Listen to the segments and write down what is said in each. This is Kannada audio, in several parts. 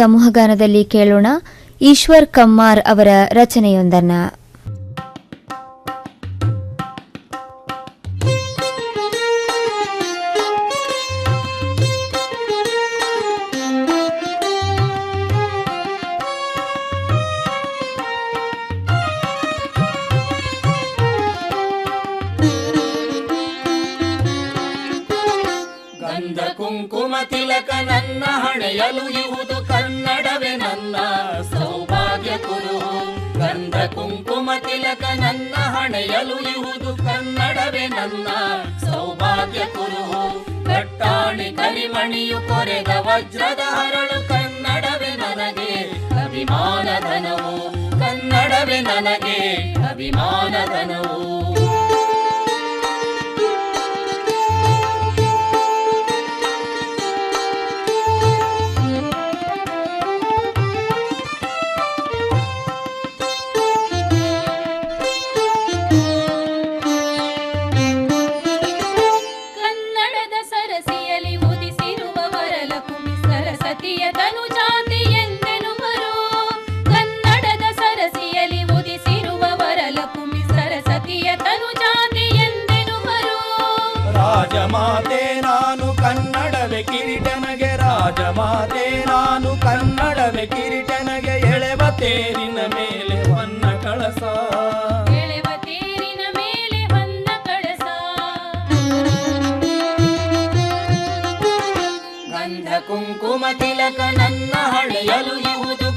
ಸಮೂಹಗಾನದಲ್ಲಿ ಕೇಳೋಣ ಈಶ್ವರ್ ಕಮ್ಮಾರ್ ಅವರ ರಚನೆಯೊಂದನ್ನ. ಗಂಧ ಕುಂಕುಮ ತಿಲಕ ನನ್ನ ಹಣೆಯಲು ಇಹುದು ಕನ್ನಡವೇ ನನ್ನ ಸೌಭಾಗ್ಯ ಕುರು. ಗಂಧ ಕುಂಕುಮ ತಿಲಕ ನನ್ನ ಹಣೆಯಲು ಇಹುದು ಕನ್ನಡವೇ ನನ್ನ ಸೌಭಾಗ್ಯ ಕುರು. ಕಟ್ಟಾಣಿ ಕರಿಮಣಿಯು ಕೊರೆದ ವಜ್ರದ ಹರಳು ಕನ್ನಡವೇ ನನಗೆ ಅಭಿಮಾನಧನವು ಕನ್ನಡವೇ ನನಗೆ ಅಭಿಮಾನಧನವು ಸರಸ್ವತಿಯ ತನು ಜಾತಿ ಎಂದೆನು ಬರು ಕನ್ನಡದ ಸರಸಿಯಲ್ಲಿ ಉದಿಸಿರುವ ವರಲಕುಮಿ ಸರಸ್ವತಿಯ ತನು ಜಾತಿ ಎಂದೆನು ಬರು ರಾಜಮಾತೆ ನಾನು ಕನ್ನಡವೇ ಕಿರೀಟನಗೆ. ರಾಜಮಾತೆ ನಾನು ಕನ್ನಡವೇ ಕಿರೀಟನಗೆ. ಎಳೆವ ತೇರಿನ ಕುಂಕುಮ ತಿಲಕ ನನ್ನ ಹಳೆಯಲು ಇಹುದು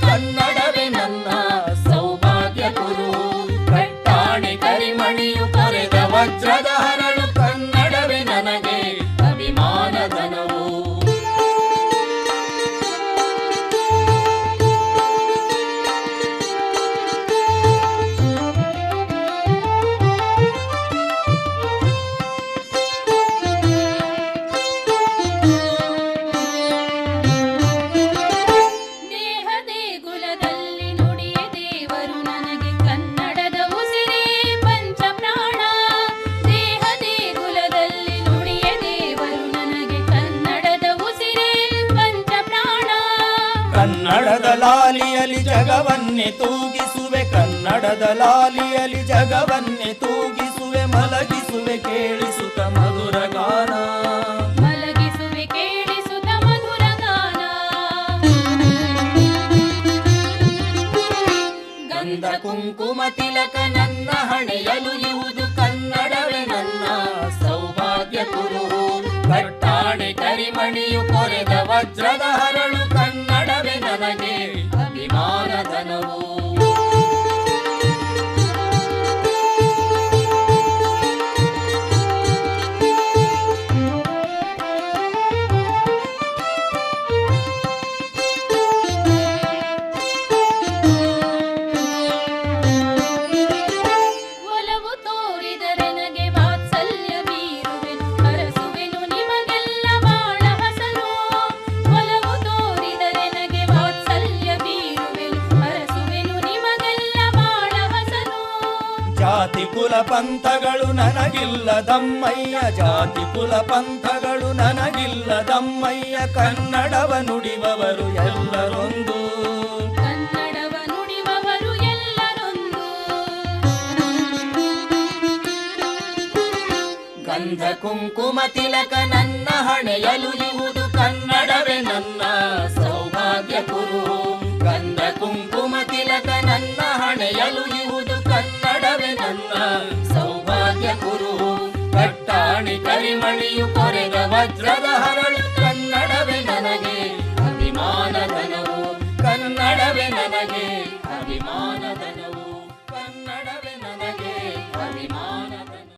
ಕನ್ನಡದ ಲಾಲಿಯಲಿ ಜಗವನ್ನೇ ತೂಗಿಸುವೆ ಕನ್ನಡದ ಲಾಲಿಯಲಿ ಜಗವನ್ನೇ ತೂಗಿಸುವೆ ಮಲಗಿಸುವೆ ಕೇಳಿಸುತ್ತ ಮಧುರ ಗಾನ. ಮಲಗಿಸುವೆ ಕೇಳಿಸುತ್ತ ಮಧುರ ಗಾನ. ಗಂಧ ಕುಂಕುಮ ತಿಲಕ ನನ್ನ ಹಣೆಯಲು ಇವುದು ಕನ್ನಡವೇ ನನ್ನ ಸೌಭಾಗ್ಯ ಕುರು ಕಟ್ಟಾಣೆ ಕರಿಮಣಿಯು ಕೊರೆದ ವಜ್ರದ ಹರಳು ಜಾತಿ ಕುಲ ಪಂಥಗಳು ನನಗಿಲ್ಲ ದಮ್ಮಯ್ಯ. ಜಾತಿ ಕುಲ ಪಂಥಗಳು ನನಗಿಲ್ಲ ದಮ್ಮಯ್ಯ. ನುಡಿಬವರು ಎಲ್ಲರೊಂದು. ಕನ್ನಡವ ನುಡಿವವರು ಎಲ್ಲರೊಂದು. ಗಂಧ ಕುಂಕುಮ ತಿಲಕ ನನ್ನ ಹಣೆಯಲು ಇವುದು ಕನ್ನಡವೇ ಕರಿಮಣಿಯು ಕೊರೆದ ವಜ್ರದ